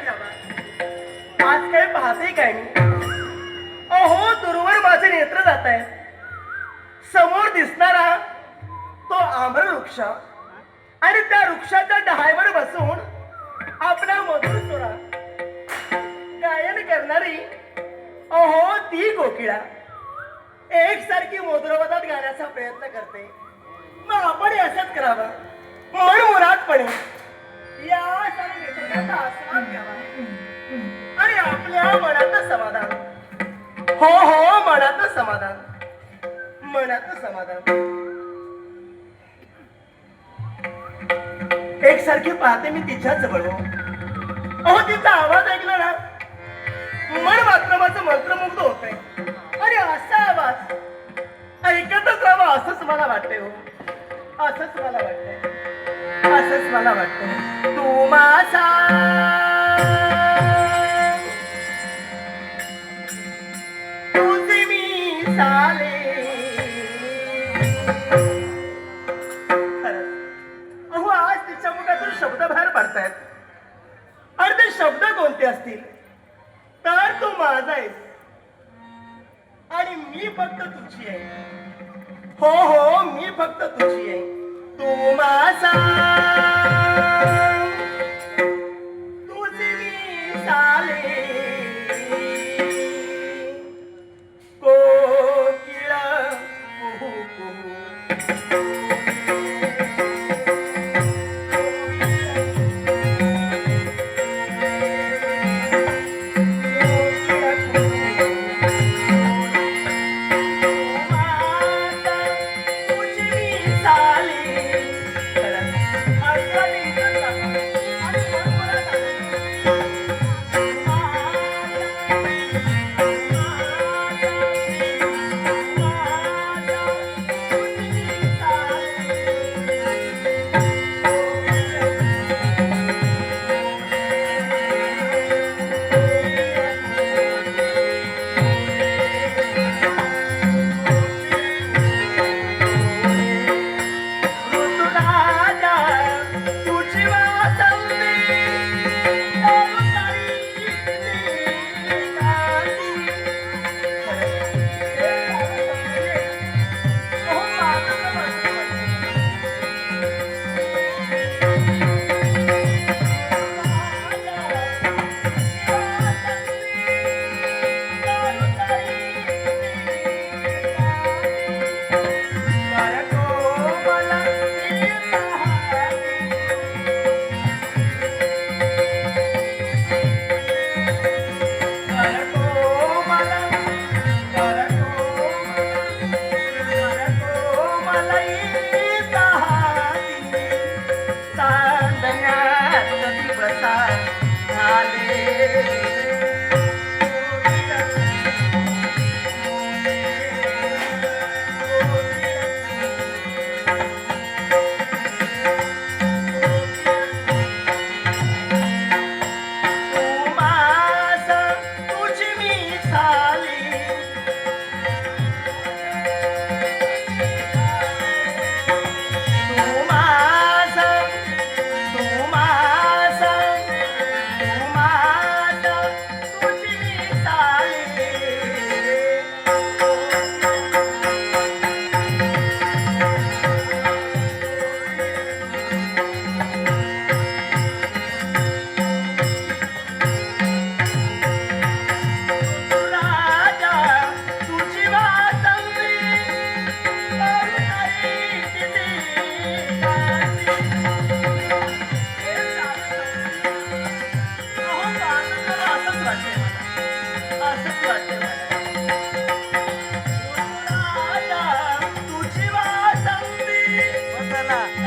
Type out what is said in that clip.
घ्यावा आज काय पाहते काय मी? अहो दूरवर माझे नेत्र जात आहे समोर दिसणारा तो आम्र वृक्ष आणि त्या वृक्षाच्या डहाळीवर बसून आपला मधुर सोरा गायन करणारी अहो ती कोकिळा एकसारखी मधुरवादात गाण्याचा प्रयत्न करते. मग आपण असंच करावं? मन मुरादपणे. मनाचं समाधान. एकसारखी पाहते मी तिच्या जवळ अहो तिचा आवाज ऐकला ना मन मात्र माझं मंत्रमुग्ध होतंय. अरे असा आवाज ऐकतच राहावा असंच मला वाटतंय हो. असंच मला वाटतंय. असंच मला वाटतंय. तू माझा मी फक्त तुझी आहे. हो हो मी फक्त तुझी आहे. तू माझा. तुझी मी चाले 了。